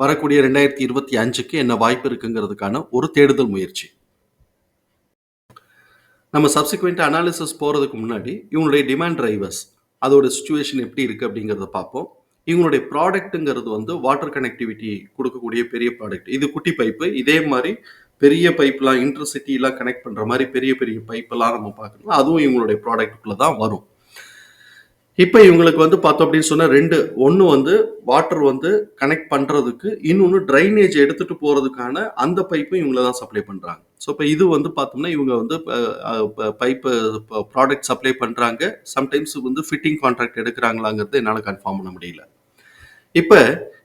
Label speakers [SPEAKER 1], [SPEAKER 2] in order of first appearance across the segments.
[SPEAKER 1] வரக்கூடிய ரெண்டாயிரத்தி இருபத்தி அஞ்சுக்கு என்ன வாய்ப்பு இருக்குங்கிறதுக்கான ஒரு தேடுதல் முயற்சி. நம்ம சப்சிக்வெண்ட் அனாலிசிஸ் போகிறதுக்கு முன்னாடி இவங்களுடைய டிமாண்ட் டிரைவர்ஸ் அதோட சுச்சுவேஷன் எப்படி இருக்குது அப்படிங்கிறத பார்ப்போம். இவங்களுடைய ப்ராடக்ட்டுங்கிறது வந்து வாட்டர் கனெக்டிவிட்டி கொடுக்கக்கூடிய பெரிய ப்ராடக்ட் இது குட்டி பைப்பு இதே மாதிரி பெரிய பைப்லாம் இன்டர்சிட்டிலாம் கனெக்ட் பண்ணுற மாதிரி பெரிய பெரிய பைப்பெல்லாம் நம்ம பார்க்கணும். அதுவும் இவங்களுடைய ப்ராடக்ட்டுக்குள்ளே தான் வரும். இப்போ இவங்களுக்கு வந்து பார்த்தோம் அப்படின்னு சொன்னால் ரெண்டு ஒன்று வந்து வாட்டர் வந்து கனெக்ட் பண்ணுறதுக்கு இன்னொன்று ட்ரைனேஜ் எடுத்துகிட்டு போகிறதுக்கான அந்த பைப்பும் இவங்கள தான் சப்ளை பண்ணுறாங்க ஸோ இப்போ இது வந்து பார்த்தோம்னா இவங்க வந்து பைப்பு ப்ராடக்ட் சப்ளை பண்ணுறாங்க சம்டைம்ஸ் வந்து ஃபிட்டிங் கான்ட்ராக்ட் எடுக்கிறாங்களாங்கிறது என்னால் கன்ஃபார்ம் பண்ண முடியல. இப்போ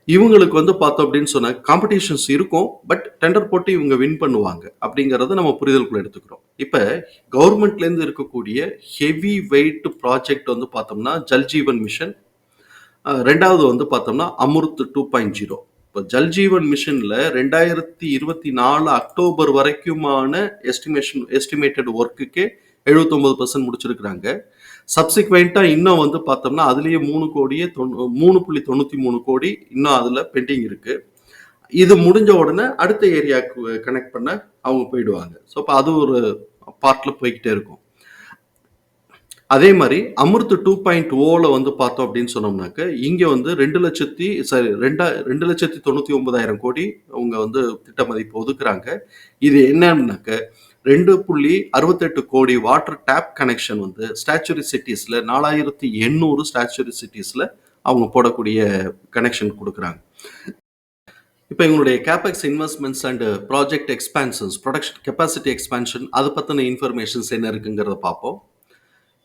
[SPEAKER 1] இவங்களுக்கு வந்து பார்த்தோம் அப்படின்னு சொன்ன காம்படிஷன்ஸ் இருக்கும் பட் டெண்டர் போட்டு இவங்க வின் பண்ணுவாங்க அப்படிங்கிறத நம்ம புரிதலுக்குள்ள எடுத்துக்கிறோம். இப்போ கவர்மெண்ட்லேருந்து இருக்கக்கூடிய ஹெவி வெயிட் ப்ராஜெக்ட் வந்து பார்த்தோம்னா ஜல்ஜீவன் மிஷன் ரெண்டாவது வந்து பார்த்தோம்னா Amrit two point zero oh. இப்போ ஜல்ஜீவன் மிஷனில் ரெண்டாயிரத்தி இருபத்தி நாலு அக்டோபர் வரைக்குமான எஸ்டிமேஷன் எஸ்டிமேட்டட் ஒர்க்குக்கே எழுபத்தொம்பது பர்சன்ட் முடிச்சிருக்கிறாங்க. சப்சிக்வெண்ட்டாக இன்னும் வந்து பார்த்தோம்னா அதுலேயே மூணு கோடியே தொண்ணூ மூணு புள்ளி தொண்ணூற்றி மூணு கோடி இன்னும் அதில் பெண்டிங் இருக்குது இது முடிஞ்ச உடனே அடுத்த ஏரியாவுக்கு கனெக்ட் பண்ண அவங்க போயிடுவாங்க. ஸோ அப்போ அது ஒரு பார்ட்டில் போய்கிட்டே இருக்கும். அதே மாதிரி அமிர்த் டூ பாயிண்ட் ஓவில் வந்து பார்த்தோம் அப்படின்னு சொன்னோம்னாக்க இங்கே வந்து ரெண்டு லட்சத்தி சாரி ரெண்டா ரெண்டு லட்சத்தி தொண்ணூற்றி ஒன்பதாயிரம் கோடி அவங்க வந்து திட்ட மதிப்பு ஒதுக்குறாங்க. இது என்னன்னாக்க ரெண்டு புள்ளி அறுபத்தெட்டு கோடி வாட்டர் டேப் கனெக்ஷன் வந்து ஸ்டாச்சுரி சிட்டிஸில் நாலாயிரத்தி எண்ணூறு ஸ்டாச்சுரி சிட்டிஸில் அவங்க போடக்கூடிய கனெக்ஷன் கொடுக்குறாங்க. இப்போ எங்களுடைய capex investments and project expansions production capacity expansion அதை பற்றின இன்ஃபர்மேஷன்ஸ் என்ன இருக்குங்கிறத பார்ப்போம்.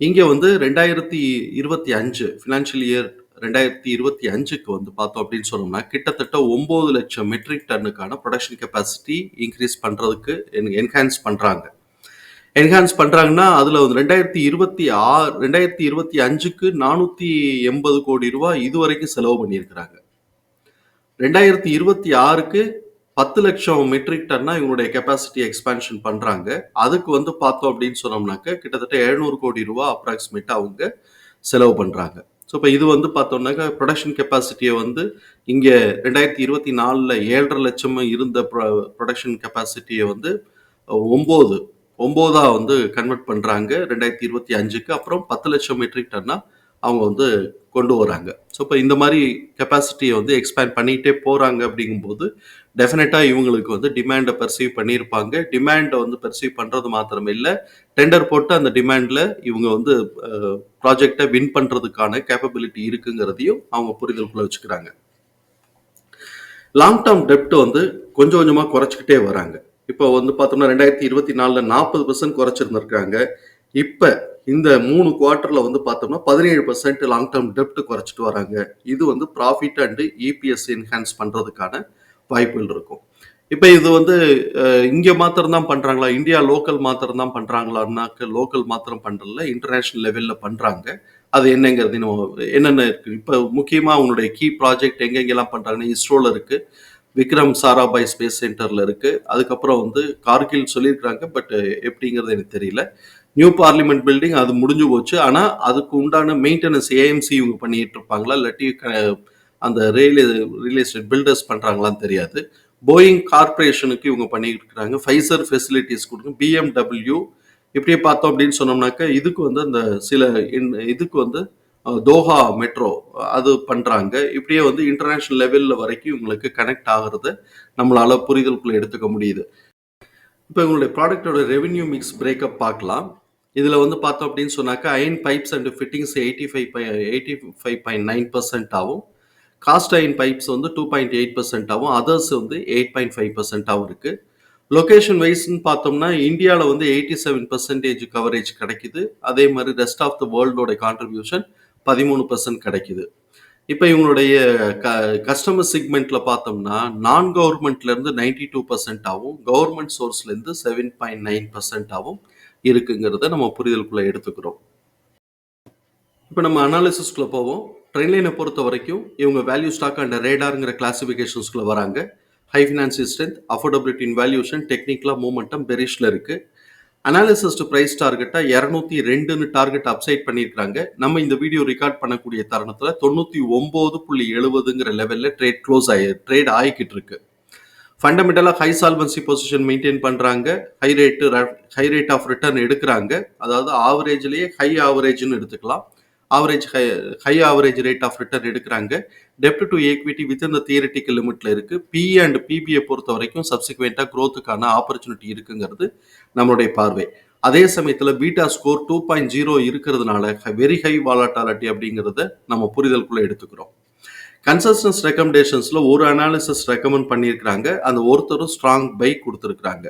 [SPEAKER 1] இங்கே வந்து ரெண்டாயிரத்தி இருபத்தி அஞ்சு ஃபினான்ஷியல் இயர் ரெண்டாயிரத்தி இருபத்தி அஞ்சுக்கு வந்து பார்த்தோம் அப்படின்னு சொன்னோம்னா கிட்டத்தட்ட ஒம்பது லட்சம் மெட்ரிக் டன்னுக்கான ப்ரொடக்ஷன் கெப்பாசிட்டி இன்க்ரீஸ் பண்ணுறதுக்கு என்ஹான்ஸ் பண்ணுறாங்க என்ஹான்ஸ் பண்ணுறாங்கன்னா அதில் வந்து ரெண்டாயிரத்தி இருபத்தி ஆறு ரெண்டாயிரத்தி இருபத்தி அஞ்சுக்கு நானூற்றி எண்பது கோடி ரூபா இது வரைக்கும் செலவு பண்ணியிருக்கிறாங்க. ரெண்டாயிரத்தி இருபத்தி ஆறுக்கு பத்து லட்சம் மெட்ரிக் டன்னா இவங்களுடைய கெப்பாசிட்டி எக்ஸ்பான்ஷன் பண்ணுறாங்க அதுக்கு வந்து பார்த்தோம் அப்படின்னு சொன்னோம்னாக்க கிட்டத்தட்ட எழுநூறு கோடி ரூபா அப்ராக்சிமேட்டாக அவங்க செலவு பண்ணுறாங்க ஸோ இப்போ இது வந்து பார்த்தோம்னாக்கா ப்ரொடக்ஷன் கெப்பாசிட்டியை வந்து இங்கே ரெண்டாயிரத்தி இருபத்தி நாலில் ஏழரை லட்சம் இருந்த ப்ரொடக்ஷன் கெப்பாசிட்டியை வந்து ஒம்பது ஒம்போதாக வந்து கன்வெர்ட் பண்ணுறாங்க ரெண்டாயிரத்தி இருபத்தி அஞ்சுக்கு. அப்புறம் பத்து லட்சம் மெட்ரிக் டன்னாக அவங்க வந்து கொண்டு வராங்க. ஸோ இப்போ இந்த மாதிரி கெப்பாசிட்டியை வந்து எக்ஸ்பேண்ட் பண்ணிகிட்டே போகிறாங்க அப்படிங்கும்போது டெஃபினட்டாக இவங்களுக்கு வந்து டிமாண்டை பெர்சீவ் பண்ணியிருப்பாங்க. டிமாண்டை வந்து பெர்சீவ் பண்ணுறது மாத்திரம் இல்லை. டெண்டர் போட்டு அந்த டிமாண்டில் இவங்க வந்து ப்ராஜெக்டை வின் பண்ணுறதுக்கான கேப்பபிலிட்டி இருக்குங்கிறதையும் அவங்க புரிதலுக்குள்ள வச்சுக்கிறாங்க. லாங் டேர்ம் டெப்ட் வந்து கொஞ்சம் கொஞ்சமாக குறைச்சிக்கிட்டே வராங்க. இப்போ வந்து பார்த்தோம்னா ரெண்டாயிரத்தி இருபத்தி நாலில் நாற்பது பர்சன்ட் குறைச்சிருந்துருக்காங்க. இப்போ இந்த மூணு குவார்ட்டரில் வந்து பார்த்தோம்னா பதினேழு பர்சன்ட் லாங் டேர்ம் டெப்ட் குறைச்சிட்டு வராங்க. இது வந்து ப்ராஃபிட் அண்டு இபிஎஸ் என்ஹான்ஸ் பண்ணுறதுக்கான வாய்ப்புகள் இருக்கும். இப்போ இது வந்து இங்கே மாத்திரம் தான் பண்ணுறாங்களா இந்தியா லோக்கல் மாத்திரம் தான் பண்ணுறாங்களான்னாக்க லோக்கல் மாத்திரம் பண்ணுறதில்ல இன்டர்நேஷ்னல் லெவலில் பண்ணுறாங்க அது என்னங்கிறது நம்ம என்னென்ன இருக்குது இப்போ முக்கியமாக அவங்களுடைய கீ ப்ராஜெக்ட் எங்கெங்கெல்லாம் பண்ணுறாங்கன்னா இஸ்ரோவில் இருக்குது விக்ரம் சாராபாய் ஸ்பேஸ் சென்டரில் இருக்குது அதுக்கப்புறம் வந்து கார்கில் சொல்லியிருக்கிறாங்க பட் எப்படிங்கிறது எனக்கு தெரியல. நியூ பார்லிமெண்ட் பில்டிங் அது முடிஞ்சு போச்சு. ஆனால் அதுக்கு உண்டான மெயின்டெனன்ஸ் ஏஎம்சி இவங்க பண்ணிகிட்டு இருப்பாங்களா? இல்லாட்டி அந்த ரியல் ரியல் எஸ்டேட் பில்டர்ஸ் பண்ணுறாங்களான்னு தெரியாது. போயிங் கார்பரேஷனுக்கு இவங்க பண்ணிக்கிட்டு இருக்கிறாங்க ஃபைசர் ஃபெசிலிட்டிஸ் கொடுக்கும் பிஎம்டபிள்யூ இப்படியே பார்த்தோம் அப்படின்னு சொன்னோம்னாக்கா இதுக்கு வந்து அந்த சில இதுக்கு வந்து தோஹா மெட்ரோ அது பண்ணுறாங்க இப்படியே வந்து இன்டர்நேஷ்னல் லெவலில் வரைக்கும் இவங்களுக்கு கனெக்ட் ஆகிறத நம்மளால் புரிதலுக்குள்ளே எடுத்துக்க முடியுது. இப்போ இவங்களுடைய ப்ராடக்டோட ரெவென்யூ மிக்ஸ் பிரேக்கப் பார்க்கலாம். இதில் வந்து பார்த்தோம் அப்படின்னு சொன்னாக்கா iron pipes and fittings eighty five eighty five point nine percent ஆகும். காஸ்ட் அயன் பைப்ஸ் வந்து two point eight percent others வந்து எயிட் பாயிண்ட் ஃபைவ் பர்சென்ட்டாகவும் இருக்குது லொக்கேஷன் வைஸ்ன்னு பார்த்தோம்னா இந்தியாவில் வந்து எயிட்டி செவன் பர்சன்டேஜ் கவரேஜ் கிடைக்குது அதே மாதிரி ரெஸ்ட் ஆஃப் த வேர்ல்டோட கான்ட்ரிபியூஷன் பதிமூணு பர்சன்ட் கிடைக்குது இப்போ இவங்களுடைய க கஸ்டமர் செக்மெண்ட்டில் பார்த்தோம்னா, நான் கவர்மெண்ட்லேருந்து நைன்டி டூ பர்சன்ட்டாகவும் கவர்மெண்ட் சோர்ஸ்லேருந்து செவன் பாயிண்ட் நைன் பர்சன்ட்டாகவும் இருக்குங்கிறத நம்ம புரிதலுக்குள்ளே எடுத்துக்கிறோம். இப்போ நம்ம அனாலிசிஸ்குள்ள போவோம். ட்ரெயின்லைனை பொறுத்த வரைக்கும் இவங்க வேல்யூ ஸ்டாக் அண்ட் ரேடாருங்கிற கிளாசிஃபிகேஷன்ஸ்குள்ள வராங்க. High financial strength, affordability in valuation, டெக்னிக்கலாக மூமெண்டம் பெரிஷில் இருக்குது அனாலிசிஸ் டு பிரைஸ் டார்கெட்டா 202ன்னு டார்கெட் அப்சைட் பண்ணியிருக்காங்க. நம்ம இந்த வீடியோ ரெக்கார்ட் பண்ணக்கூடிய தருணத்தில் தொண்ணூற்றி ஒம்பது புள்ளி எழுபதுங்கிற லெவலில் ட்ரேட் க்ளோஸ் ஆகி ட்ரேட் ஆகிக்கிட்டு இருக்கு. ஃபண்டமெண்டலாக ஹை சால்வன்சி பொசிஷன் மெயின்டைன் பண்ணுறாங்க high rate high rate of return எடுக்கிறாங்க அதாவது ஆவரேஜ்லேயே ஹை ஆவரேஜ்னு எடுத்துக்கலாம். Average high high average rate of return எடுக்கிறாங்க டெப்ட் to equity within the theoretical லிமிட்ல இருக்கு. பி அண்ட் பிபியை பொறுத்த வரைக்கும் சப்சிக்வெண்ட்டாக குரோத்துக்கான ஆப்பர்ச்சுனிட்டி இருக்குங்கிறது நம்மளுடைய பார்வை. அதே சமயத்தில் பீட்டா ஸ்கோர் 2.0 இருக்கிறதுனால வெரி ஹை வாலட்டாலிட்டி அப்படிங்கிறத நம்ம புரிதலுக்குள்ள எடுத்துக்கிறோம். கன்சல்டன்ஸ் ரெக்கமெண்டேஷன்ஸில் ஒரு அனாலிசிஸ் ரெக்கமெண்ட் பண்ணியிருக்கிறாங்க. அந்த ஒருத்தரும் ஸ்ட்ராங் பை கொடுத்துருக்குறாங்க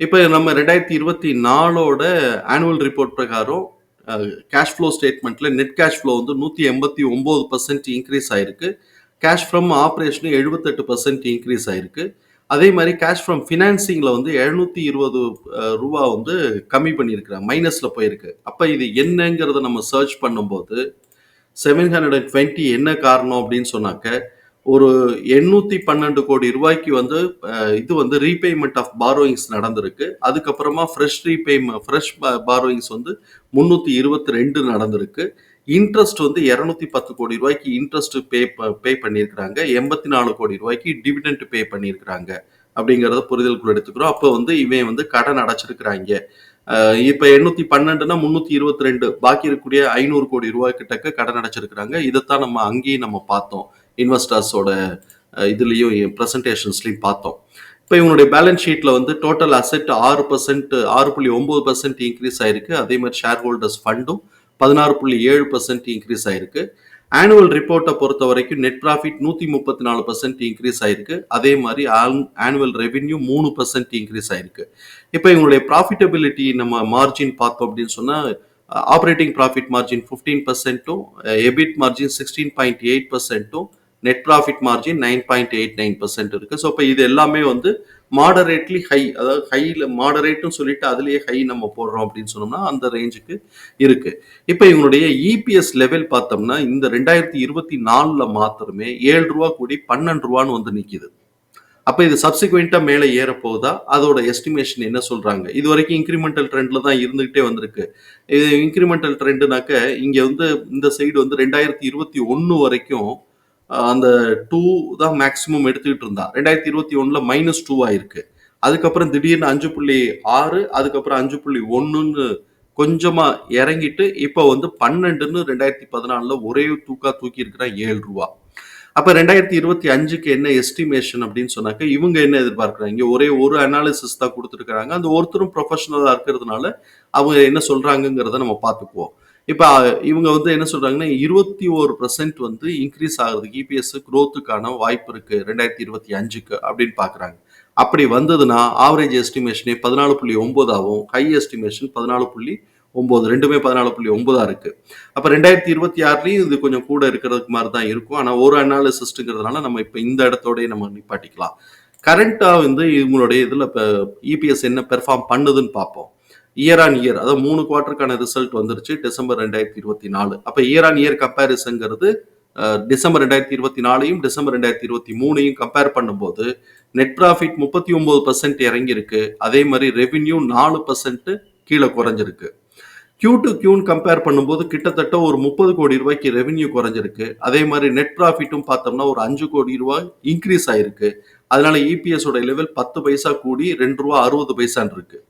[SPEAKER 1] இப்போ நம்ம 2024ஓட ஆனுவல் ரிப்போர்ட் பிரகாரம் கேஷ் ஃப்ளோ ஸ்டேட்மெண்ட்டில் நெட் கேஷ் ஃப்ளோ வந்து நூற்றி எண்பத்தி ஒம்பது பர்சன்ட் இன்க்ரீஸ் ஆயிருக்கு. கேஷ் ஃப்ரம் ஆப்ரேஷனு எழுபத்தெட்டு பர்சன்ட் இன்க்ரீஸ் ஆயிருக்கு. அதே மாதிரி கேஷ் ஃப்ரம் ஃபினான்சிங்கில் வந்து எழுநூற்றி இருபது ரூபா வந்து கம்மி பண்ணியிருக்கிறாங்க. மைனஸில் போயிருக்கு. அப்போ இது என்னங்கிறத நம்ம சர்ச் பண்ணும்போது 720 என்ன காரணம் அப்படின்னு சொன்னாக்க, ஒரு 812 கோடி ரூபாய்க்கு வந்து இது வந்து ரீபேமெண்ட் ஆஃப் பாரோயிங்ஸ் நடந்திருக்கு. அதுக்கப்புறமா ஃப்ரெஷ் ரீபேமெண்ட் ஃப்ரெஷ் பாரோயிங்ஸ் வந்து 322 நடந்திருக்கு. இன்ட்ரெஸ்ட் வந்து 210 கோடி ரூபாய்க்கு இன்ட்ரெஸ்ட் பே ப பே பண்ணியிருக்கிறாங்க. 84 கோடி ரூபாய்க்கு டிவிடெண்ட் பே பண்ணியிருக்கிறாங்க. அப்படிங்கிறத புரிதலுக்குள்ள எடுத்துக்கிறோம். அப்போ வந்து இவன் வந்து கடன் அடைச்சிருக்கிறாங்க இப்போ எண்ணூத்தி பன்னெண்டுனா முந்நூற்றி இருபத்தி ரெண்டு பாக்கி இருக்கக்கூடிய ஐநூறு கோடி ரூபாய் கிட்டக்க கடன் அடைச்சிருக்கிறாங்க. இதைத்தான் நம்ம அங்கேயும் நம்ம பார்த்தோம். இன்வெஸ்டர்ஸோட இதுலேயும் ப்ரெசன்டேஷன்ஸ்லையும் பார்த்தோம். இப்போ இவங்களுடைய பேலன்ஸ் ஷீட்டில் வந்து டோட்டல் அசெட் 6% 6.9% இன்கிரீஸ் ஆயிருக்கு. அதே மாதிரி ஷேர் ஹோல்டர்ஸ் ஃபண்டும் பதினாறு புள்ளி ஏழு பர்சன்ட் இன்க்ரீஸ் ஆயிருக்கு. ஆனுவல் ரிப்போர்ட்டை பொறுத்த வரைக்கும் நெட் ப்ராஃபிட் நூற்றி முப்பத்தி நாலு பர்சன்ட் இன்க்ரீஸ் ஆயிருக்கு. அதே மாதிரி ஆன் ஆனுவல் ரெவென்யூ மூணு பர்சன்ட் இன்க்ரீஸ் ஆயிருக்கு. இப்போ இவங்களுடைய ப்ராஃபிட்டபிலிட்டி நம்ம மார்ஜின் பார்த்தோம் அப்படின்னு சொன்னால் operating profit margin fifteen பர்சன்ட்டும் EBIT margin sixteen point eight பர்சன்ட்டும் net profit margin 9.89% இருக்கு. ஸோ, இப்போ இது எல்லாமே வந்து மாடரேட்லி ஹை அதாவது ஹையில் மாடரேட்டும் சொல்லிட்டு அதுலேயே ஹை நம்ம போடுறோம் அப்படின்னு சொன்னோம்னா, அந்த ரேஞ்சுக்கு இருக்குது இப்போ இவங்களுடைய இபிஎஸ் லெவல் பார்த்தோம்னா, இந்த 2024ல மாத்திரமே ஏழு ரூபா கூடி பன்னெண்டு ரூபான்னு வந்து நிற்கிது அப்போ இது சப்சிக்வெண்ட்டாக மேலே ஏறப்போகுதா? அதோட எஸ்டிமேஷன் என்ன சொல்கிறாங்க இது வரைக்கும் இன்க்ரிமெண்டல் ட்ரெண்டில் தான் இருந்துகிட்டே வந்திருக்கு. இது இன்க்ரிமெண்டல் ட்ரெண்ட்னாக்க, இங்கே வந்து இந்த சைடு வந்து 2021 வரைக்கும் அந்த டூ தான் மேக்சிமம் எடுத்துக்கிட்டு இருந்தான். 2021ல -2 ஆயிருக்கு. அதுக்கப்புறம் திடீர்னு 5.6 அதுக்கப்புறம் அஞ்சு புள்ளி ஒன்றுன்னு கொஞ்சமாக இறங்கிட்டு, இப்போ வந்து 12ன்னு 2014ல ஒரே தூக்கா தூக்கி இருக்கிறான் ரூ. 7. அப்ப 2025க்கு என்ன எஸ்டிமேஷன் அப்படின்னு சொன்னாக்க, இவங்க என்ன எதிர்பார்க்கிறாங்க? ஒரே ஒரு அனாலிசிஸ் தான் கொடுத்துருக்குறாங்க அந்த ஒருத்தரும் ப்ரொஃபஷனலாக இருக்கிறதுனால, அவங்க என்ன சொல்கிறாங்கங்கிறத நம்ம பார்த்துக்குவோம். இப்போ இவங்க வந்து என்ன சொல்றாங்கன்னா, 21% வந்து இன்க்ரீஸ் ஆகுது இபிஎஸ் குரோத்துக்கான வாய்ப்பு இருக்கு 2025க்கு அப்படின்னு பார்க்குறாங்க. அப்படி வந்ததுன்னா, ஆவரேஜ் எஸ்டிமேஷனே 14.9 ஆவும். ஹை எஸ்டிமேஷன் 14.9 ரெண்டுமே 14.9 இருக்கு. அப்ப 2026லயும் இது கொஞ்சம் கூட இருக்கிறதுக்கு மாதிரி தான் இருக்கும். ஆனா ஒரு அனாலிசிஸ்ட்ங்கிறதுனால நம்ம இப்ப இந்த இடத்தோடயே நம்ம நிப்பாட்டிக்கலாம். கரண்ட்டா வந்து இவங்களுடைய இதுல இப்ப இபிஎஸ் என்ன பெர்ஃபார்ம் பண்ணுதுன்னு பார்ப்போம். இயர் ஆன் இயர் அதாவது மூணு குவார்ட்டருக்கான ரிசல்ட் வந்துருச்சு டிசம்பர் ரெண்டாயிரத்தி இருபத்தி நாலு அப்போ இயர் ஆன் இயர் கம்பேரிசன்ங்கிறது நாலையும் டிசம்பர் ரெண்டாயிரத்தி இருபத்தி மூணையும் கம்பேர் பண்ணும்போது, நெட் ப்ராஃபிட் 39% இறங்கியிருக்கு. அதே மாதிரி ரெவின்யூ நாலு பர்சன்ட் கீழே குறைஞ்சிருக்கு. கியூ டு கியூன் கம்பேர் பண்ணும்போது கிட்டத்தட்ட ஒரு 30 கோடி ரூபாய்க்கு ரெவென்யூ குறைஞ்சிருக்கு. அதே மாதிரி நெட் ப்ராஃபிட்டும் பார்த்தோம்னா ஒரு அஞ்சு கோடி ரூபாய் இன்க்ரீஸ் ஆயிருக்கு. அதனால இபிஎஸ் லெவல் 10 பைசா கூடி ரெண்டு ரூபா அறுபது பைசான் இருக்கு.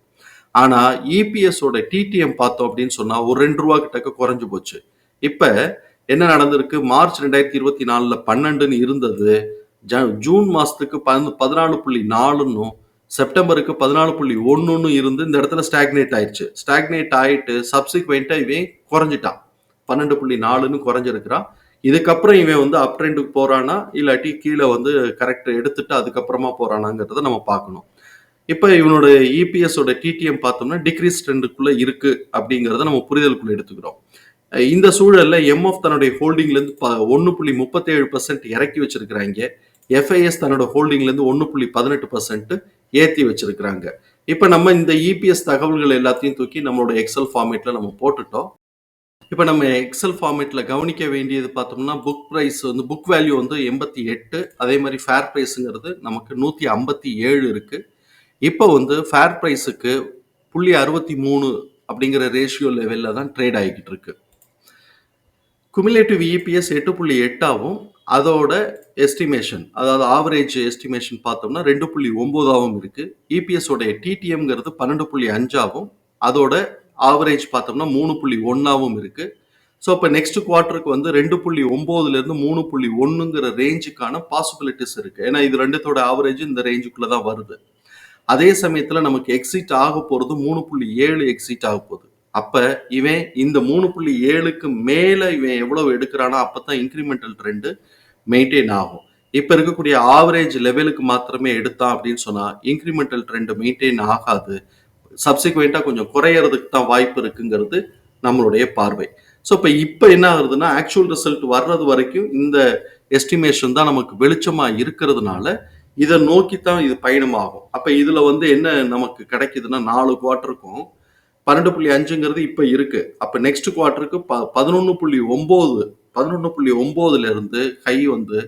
[SPEAKER 1] ஆனால் இபிஎஸோட டிடிஎம் பார்த்தோம் அப்படின்னு சொன்னால் ஒரு ரெண்டு ரூபா கிட்டக்க குறைஞ்சு போச்சு. இப்போ என்ன நடந்திருக்கு? மார்ச் 2024ல 12ன்னு இருந்தது. ஜ ஜூன் மாதத்துக்கு ப பதினாலு புள்ளி நாலுன்னும் செப்டம்பருக்கு 14.1ன்னு இருந்து இந்த இடத்துல ஸ்டாக்னேட் ஆயிடுச்சு ஸ்டாக்னேட் ஆயிட்டு சப்சிக்வெண்ட்டாக இவன் குறைஞ்சிட்டான் பன்னெண்டு புள்ளி நாலுன்னு குறைஞ்சிருக்கிறான். இதுக்கப்புறம் இவன் வந்து அப் ட்ரெண்டுக்கு போகிறானா இல்லாட்டி கீழே வந்து கரெக்ட் எடுத்துட்டு அதுக்கப்புறமா போகிறானாங்கிறத நம்ம பார்க்கணும். இப்போ இவனோட இபிஎஸோட டிடிஎம் பார்த்தோம்னா, டிக்ரீஸ் ட்ரெண்டுக்குள்ளே இருக்கு அப்படிங்கிறத நம்ம புரிதலுக்குள்ள எடுத்துக்கிறோம். இந்த சூழலில் எம்எஃப் தன்னுடைய ஹோல்டிங்லேருந்து ப ஒன்று புள்ளி முப்பத்தேழு பர்சன்ட் இறக்கி வச்சிருக்கிறாங்க. எஃப்ஐஎஸ் தன்னோட ஹோல்டிங்லேருந்து ஒன்று புள்ளி பதினெட்டு பர்சன்ட் ஏற்றி வச்சிருக்கிறாங்க. இப்போ நம்ம இந்த இபிஎஸ் தகவல்கள் எல்லாத்தையும் தூக்கி நம்மளோட எக்ஸல் ஃபார்மேட்டில் நம்ம போட்டுட்டோம். இப்போ நம்ம எக்ஸல் ஃபார்மேட்டில் கவனிக்க வேண்டியது பார்த்தோம்னா புக் ப்ரைஸ் வந்து புக் வேல்யூ வந்து எண்பத்தி எட்டு அதே மாதிரி ஃபேர் ப்ரைஸுங்கிறது நமக்கு நூற்றி ஐம்பத்தி ஏழு இருக்குது இப்போ வந்து ஃபேர் ப்ரைஸுக்கு புள்ளி அறுபத்தி மூணு அப்படிங்கிற ரேஷியோ லெவலில் தான் ட்ரேட் ஆகிக்கிட்டு இருக்கு. குமிலேட்டிவ் இபிஎஸ் எட்டு புள்ளி எட்டாவும் அதோட எஸ்டிமேஷன் அதாவது ஆவரேஜ் எஸ்டிமேஷன் பார்த்தோம்னா ரெண்டு புள்ளி ஒம்போதாகவும் இருக்குது இபிஎஸோடைய டிடிஎம்ங்கிறது பன்னெண்டு புள்ளி அஞ்சாவும் அதோட ஆவரேஜ் பார்த்தோம்னா மூணு புள்ளி ஒன்றாகவும் இருக்குது ஸோ இப்போ நெக்ஸ்ட் குவார்ட்டருக்கு வந்து ரெண்டு புள்ளி ஒம்போதுலேருந்து மூணு புள்ளி ஒன்றுங்கிற ரேஞ்சுக்கான பாசிபிலிட்டிஸ் இருக்குது ஏன்னா இது ரெண்டுத்தோட ஆவரேஜ் இந்த ரேஞ்சுக்குள்ளே தான் வருது. அதே சமயத்துல நமக்கு எக்ஸிட் ஆக போறது மூணு புள்ளி ஏழு எக்ஸிட் ஆக போகுது. அப்ப இவன் இந்த மூணு புள்ளி ஏழுக்கு மேல இவன் எவ்வளவு எடுக்கிறானோ அப்பதான் இன்க்ரிமெண்டல் ட்ரெண்டு மெயின்டைன் ஆகும். இப்ப இருக்கக்கூடிய ஆவரேஜ் லெவலுக்கு மாத்திரமே எடுத்தான் அப்படின்னு சொன்னா இன்க்ரிமெண்டல் ட்ரெண்டு மெயின்டைன் ஆகாது. சப்சிக்வெண்டா கொஞ்சம் குறையறதுக்கு தான் வாய்ப்பு இருக்குங்கிறது நம்மளுடைய பார்வை. ஸோ இப்போ இப்போ என்ன ஆகுதுன்னா ஆக்சுவல் ரிசல்ட் வர்றது வரைக்கும் இந்த எஸ்டிமேஷன் தான் நமக்கு வெளிச்சமாக இருக்கிறதுனால இதை நோக்கி தான் இது பயணமாகும். அப்போ இதில் வந்து என்ன நமக்கு கிடைக்குதுன்னா நாலு குவார்ட்டருக்கும் பன்னெண்டு புள்ளி அஞ்சுங்கிறது இப்போ இருக்கு. அப்போ நெக்ஸ்ட் குவார்ட்டருக்கு ப பதினொன்று புள்ளி ஒம்பது பதினொன்று புள்ளி ஒம்போதுலேருந்து ஹை வந்து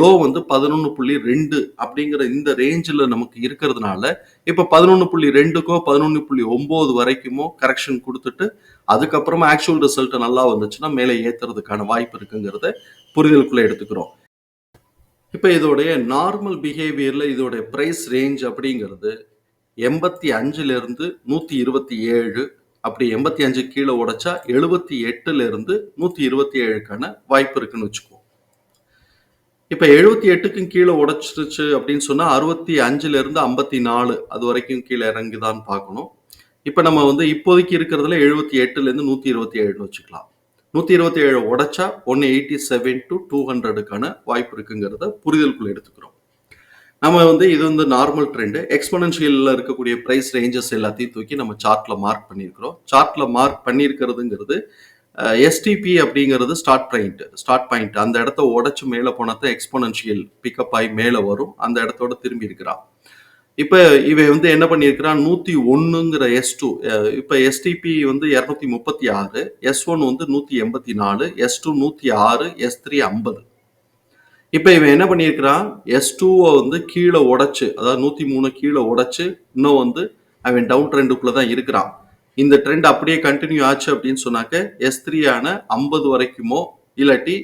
[SPEAKER 1] லோ வந்து பதினொன்று புள்ளி ரெண்டு அப்படிங்கிற இந்த ரேஞ்சில் நமக்கு இருக்கிறதுனால இப்போ பதினொன்று புள்ளி ரெண்டுக்கோ பதினொன்று புள்ளி ஒம்பது வரைக்குமோ கரெக்ஷன் கொடுத்துட்டு அதுக்கப்புறமா ஆக்சுவல் ரிசல்ட் நல்லா வந்துச்சுன்னா மேலே ஏற்றுறதுக்கான வாய்ப்பு இருக்குங்கிறத புரிதலுக்குள்ளே எடுத்துக்கிறோம். இப்போ இதோடைய நார்மல் பிஹேவியரில் இதோடைய ப்ரைஸ் ரேஞ்ச் அப்படிங்கிறது எண்பத்தி அஞ்சுலேருந்து நூற்றி இருபத்தி ஏழு அப்படி எண்பத்தி அஞ்சு கீழே உடைச்சா எழுபத்தி எட்டுலேருந்து நூற்றி இருபத்தி ஏழுக்கான வாய்ப்பு இருக்குன்னு வச்சுக்குவோம். இப்போ எழுபத்தி எட்டுக்கும் கீழே உடைச்சிருச்சு அப்படின்னு சொன்னால் அறுபத்தி அஞ்சுலேருந்து ஐம்பத்தி நாலு அது வரைக்கும் கீழே இறங்குதான்னு பார்க்கணும். இப்போ நம்ம வந்து இப்போதைக்கு இருக்கிறதுல எழுபத்தி எட்டுலேருந்து நூற்றி இருபத்தி ஏழுன்னு வச்சுக்கலாம். நூற்றி இருபத்தி ஏழு உடைச்சா one eighty seven to two ஹண்ட்ரடுக்கான வாய்ப்பு இருக்குங்கிறத புரிதலுக்குள்ள எடுத்துக்கிறோம். நம்ம வந்து இது வந்து நார்மல் ட்ரெண்டு எக்ஸ்பனன்ஷியல்ல இருக்கக்கூடிய பிரைஸ் ரேஞ்சஸ் எல்லாத்தையும் தூக்கி நம்ம சார்ட்டில் மார்க் பண்ணியிருக்கிறோம். சார்ட்டில் மார்க் பண்ணியிருக்கிறதுங்கிறது எஸ்டிபி அப்படிங்கிறது ஸ்டார்ட் பாயிண்ட் ஸ்டார்ட் பாயிண்ட் அந்த இடத்த உடச்சி மேலே போனதான் எக்ஸ்பனன்ஷியல் பிக்கப் ஆகி மேலே வரும். அந்த இடத்தோட திரும்பி இருக்கிறான். இப்போ இவன் வந்து என்ன பண்ணியிருக்கிறான் நூற்றி ஒன்றுங்கிற எஸ் டூ இப்போ எஸ்டிபி வந்து இரநூத்தி முப்பத்தி ஆறு எஸ் ஒன் வந்து நூற்றி எண்பத்தி நாலு எஸ் டூ நூற்றி ஆறு எஸ் த்ரீ ஐம்பது. இப்போ இவன் என்ன பண்ணியிருக்கிறான் எஸ் டூவை வந்து கீழே உடைச்சு அதாவது நூற்றி மூணு கீழே உடைச்சு இன்னும் வந்து அவன் டவுன் ட்ரெண்டுக்குள்ளே தான் இருக்கிறான். இந்த ட்ரெண்ட் அப்படியே கண்டினியூ ஆச்சு அப்படின்னு சொன்னாக்க எஸ் த்ரீ ஆன ஐம்பது வரைக்குமோ இல்லாட்டி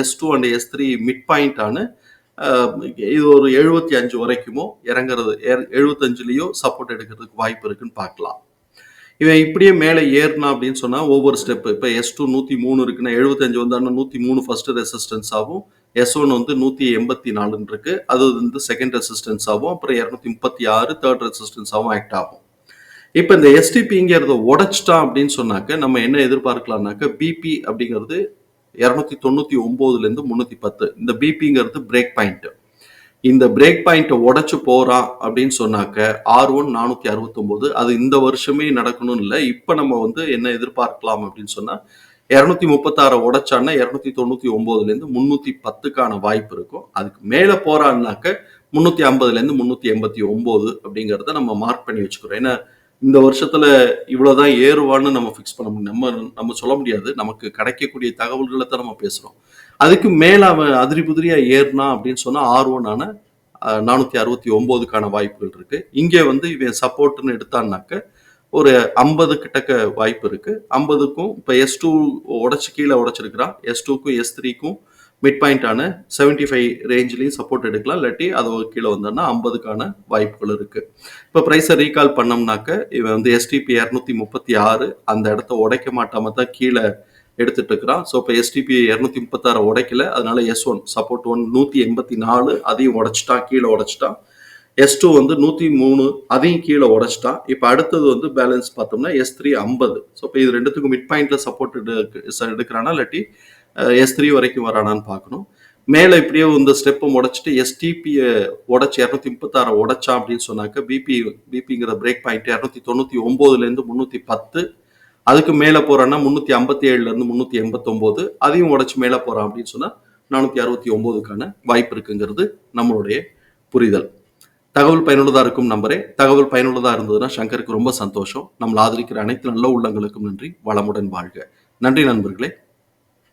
[SPEAKER 1] S two and S three mid point ஆன இது ஒரு எழுபத்தி அஞ்சு வரைக்குமோ இறங்குறது எழுபத்தஞ்சுலேயோ சப்போர்ட் எடுக்கிறதுக்கு வாய்ப்பு இருக்குன்னு பார்க்கலாம். இவன் இப்படியே மேலே ஏறினா அப்படின்னு சொன்னால் ஒவ்வொரு ஸ்டெப்பு இப்போ எஸ் டூ நூற்றி மூணு இருக்குன்னா எழுபத்தஞ்சு வந்தாங்கன்னா நூற்றி மூணு ஃபர்ஸ்ட் ரெசிஸ்டன்ஸ் ஆகும். எஸ் ஒன் வந்து நூற்றி எண்பத்தி நாலுன்னு இருக்கு. அது வந்து செகண்ட் ரெசிஸ்டன்ஸ் ஆகும். அப்புறம் இரநூத்தி முப்பத்தி ஆறு தேர்ட் ரெசிஸ்டன்ஸ் ஆகும் ஆக்ட் ஆகும். இப்போ இந்த எஸ்டிபிங்கிறத உடச்சிட்டான் அப்படின்னு சொன்னாக்க நம்ம என்ன எதிர்பார்க்கலாம்னாக்க பிபி அப்படிங்கிறது இரநூத்தி தொண்ணூற்றி ஒம்போதுலேருந்து முந்நூற்றி பத்து. இந்த பிபிங்கிறது பிரேக் பாயிண்ட் இந்த பிரேக் பாயிண்ட்டை உடச்சு போறான் அப்படின்னு சொன்னாக்க ஆர் ஒன் நானூற்றி அறுபத்தொம்போது அது இந்த வருஷமே நடக்கணும்னு இல்லை இப்போ நம்ம வந்து என்ன எதிர்பார்க்கலாம் அப்படின்னு சொன்னால் இரநூத்தி முப்பத்தாறு உடைச்சான்னா இரநூத்தி தொண்ணூற்றி ஒம்போதுலேருந்து முந்நூற்றி பத்துக்கான வாய்ப்பு இருக்கும். அதுக்கு மேலே போறான்னாக்க முந்நூற்றி ஐம்பதுலேருந்து முந்நூற்றி எண்பத்தி ஒம்போது அப்படிங்கிறத நம்ம மார்க் பண்ணி வச்சுக்கிறோம். ஏன்னா இந்த வருஷத்துல இவ்வளவுதான் ஏறுவான்னு நம்ம ஃபிக்ஸ் பண்ண முடியும். நம்ம நம்ம சொல்ல முடியாது. நமக்கு கிடைக்கக்கூடிய தகவல்களை தான் நம்ம பேசுறோம். அதுக்கு மேல அவன் அதிரி புதிரியா ஏறினா அப்படின்னு சொன்னா ஆர் ஒன்னான ஆன நானூத்தி அறுபத்தி ஒன்பதுக்கான வாய்ப்புகள் இருக்கு. இங்கே வந்து இவன் சப்போர்ட்னு எடுத்தான்னாக்க ஒரு ஐம்பது கிட்டக்க வாய்ப்பு இருக்கு. ஐம்பதுக்கும் இப்போ எஸ் டூ உடச்சு கீழே உடச்சிருக்கிறான். எஸ் டூக்கும் எஸ் த்ரீக்கும் மிட் பாயிண்டான செவன்டி ஃபைவ் ரேஞ்ச்லையும் சப்போர்ட் எடுக்கலாம். இல்லாட்டி அது கீழே வந்தோன்னா ஐம்பதுக்கான வாய்ப்புகள் இருக்குது இப்போ ப்ரைஸை ரீகால் பண்ணோம்னாக்க இவன் வந்து எஸ்டிபி இரநூத்தி முப்பத்தி ஆறு அந்த இடத்த உடைக்க மாட்டாம தான் கீழே எடுத்துட்டு இருக்கிறான். ஸோ இப்போ எஸ்டிபி இரநூத்தி முப்பத்தாறு உடைக்கல. அதனால எஸ் ஒன் சப்போர்ட் ஒன் நூற்றி எண்பத்தி நாலு அதையும் உடைச்சிட்டான் கீழே உடைச்சிட்டான். எஸ் டூ வந்து நூற்றி மூணு அதையும் கீழே உடைச்சிட்டான். இப்போ அடுத்தது வந்து பேலன்ஸ் பார்த்தோம்னா எஸ் த்ரீ ஐம்பது. ஸோ இப்போ இது ரெண்டுத்துக்கும் மிட் பாயிண்ட்ல சப்போர்ட் எடுக்கிறானா? இல்லாட்டி எஸ் த்ரீ வரைக்கும் வரானான்னு பார்க்கணும். மேலே இப்படியே இந்த ஸ்டெப்பை உடைச்சிட்டு எஸ்டிபியை உடச்சி இரநூத்தி முப்பத்தாறு உடச்சா அப்படின்னு சொன்னாக்க பிபி பிபிங்கிற பிரேக் பாயிண்ட் இரநூத்தி தொண்ணூற்றி ஒம்போதுலேருந்து முந்நூற்றி பத்து அதுக்கு மேலே போகிறான்னா முந்நூற்றி ஐம்பத்தி ஏழுலேருந்து முந்நூற்றி எண்பத்தொம்போது அதையும் உடச்சி மேலே போகிறான் அப்படின்னு சொன்னால் நானூற்றி அறுபத்தி ஒம்போதுக்கான வாய்ப்பு இருக்குங்கிறது நம்மளுடைய புரிதல். தகவல் பயனுள்ளதாக இருக்கும் நம்பரே. தகவல் பயனுள்ளதாக இருந்ததுன்னா சங்கருக்கு ரொம்ப சந்தோஷம். நம்மளை ஆதரிக்கிற அனைத்து நல்ல உள்ளங்களுக்கும் நன்றி. வளமுடன் வாழ்க. நன்றி நண்பர்களே.